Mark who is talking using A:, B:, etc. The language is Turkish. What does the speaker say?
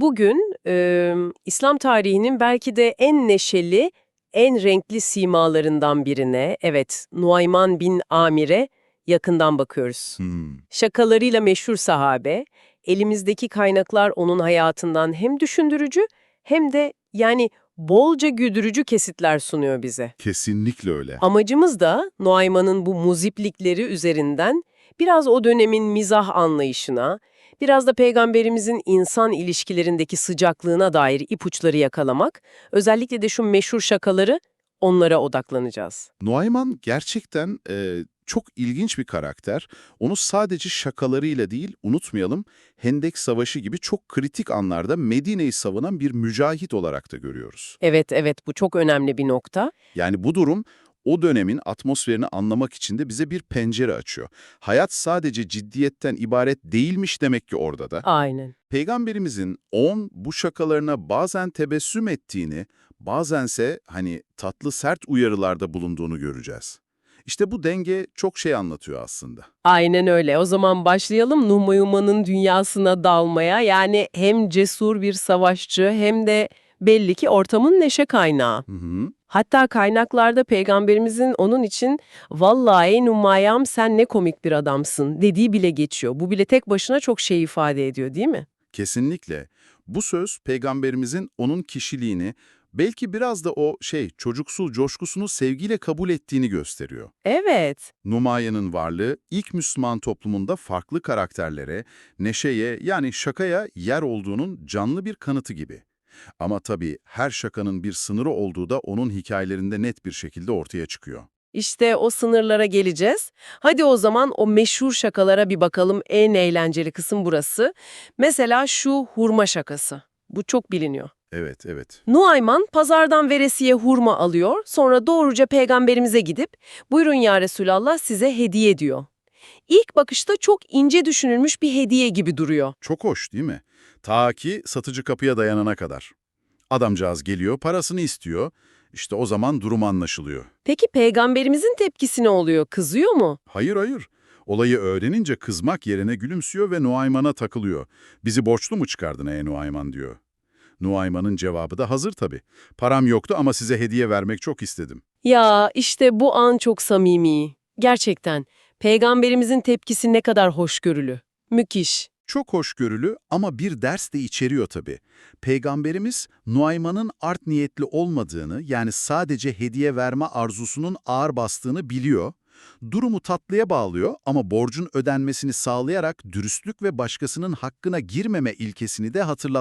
A: Bugün e, İslam tarihinin belki de en neşeli, en renkli simalarından birine, evet Nuayman bin Amir'e yakından bakıyoruz.
B: Hmm.
A: Şakalarıyla meşhur sahabe, elimizdeki kaynaklar onun hayatından hem düşündürücü hem de yani bolca güldürücü kesitler sunuyor bize.
B: Kesinlikle öyle.
A: Amacımız da Nuayman'ın bu muziplikleri üzerinden biraz o dönemin mizah anlayışına, biraz da peygamberimizin insan ilişkilerindeki sıcaklığına dair ipuçları yakalamak, özellikle de şu meşhur şakaları onlara odaklanacağız.
B: Nuayman gerçekten e, çok ilginç bir karakter. Onu sadece şakalarıyla değil, unutmayalım, Hendek Savaşı gibi çok kritik anlarda Medine'yi savunan bir mücahit olarak da görüyoruz.
A: Evet, evet bu çok önemli bir nokta.
B: Yani bu durum o dönemin atmosferini anlamak için de bize bir pencere açıyor. Hayat sadece ciddiyetten ibaret değilmiş demek ki orada da.
A: Aynen.
B: Peygamberimizin on bu şakalarına bazen tebessüm ettiğini, bazense hani tatlı sert uyarılarda bulunduğunu göreceğiz. İşte bu denge çok şey anlatıyor aslında.
A: Aynen öyle. O zaman başlayalım Numayman'ın dünyasına dalmaya. Yani hem cesur bir savaşçı hem de belli ki ortamın neşe kaynağı.
B: Hı hı.
A: Hatta kaynaklarda peygamberimizin onun için vallahi Numayam sen ne komik bir adamsın dediği bile geçiyor. Bu bile tek başına çok şey ifade ediyor değil mi?
B: Kesinlikle. Bu söz peygamberimizin onun kişiliğini, belki biraz da o şey çocuksul coşkusunu sevgiyle kabul ettiğini gösteriyor.
A: Evet.
B: Numaye'nin varlığı ilk Müslüman toplumunda farklı karakterlere, neşeye yani şakaya yer olduğunun canlı bir kanıtı gibi. Ama tabii her şakanın bir sınırı olduğu da onun hikayelerinde net bir şekilde ortaya çıkıyor.
A: İşte o sınırlara geleceğiz. Hadi o zaman o meşhur şakalara bir bakalım. En eğlenceli kısım burası. Mesela şu hurma şakası. Bu çok biliniyor.
B: Evet, evet.
A: Nuayman pazardan veresiye hurma alıyor, sonra doğruca peygamberimize gidip buyurun ya Resulallah size hediye diyor. İlk bakışta çok ince düşünülmüş bir hediye gibi duruyor.
B: Çok hoş değil mi? Ta ki satıcı kapıya dayanana kadar. Adamcağız geliyor, parasını istiyor. İşte o zaman durum anlaşılıyor.
A: Peki peygamberimizin tepkisi ne oluyor? Kızıyor mu?
B: Hayır hayır. Olayı öğrenince kızmak yerine gülümsüyor ve Nuayman'a takılıyor. Bizi borçlu mu çıkardın ey Nuayman diyor. Nuayman'ın cevabı da hazır tabii. Param yoktu ama size hediye vermek çok istedim.
A: Ya işte bu an çok samimi. Gerçekten peygamberimizin tepkisi ne kadar hoşgörülü. Müthiş.
B: Çok hoşgörülü ama bir ders de içeriyor tabii. Peygamberimiz Nuayman'ın art niyetli olmadığını yani sadece hediye verme arzusunun ağır bastığını biliyor. Durumu tatlıya bağlıyor ama borcun ödenmesini sağlayarak dürüstlük ve başkasının hakkına girmeme ilkesini de hatırlatmış.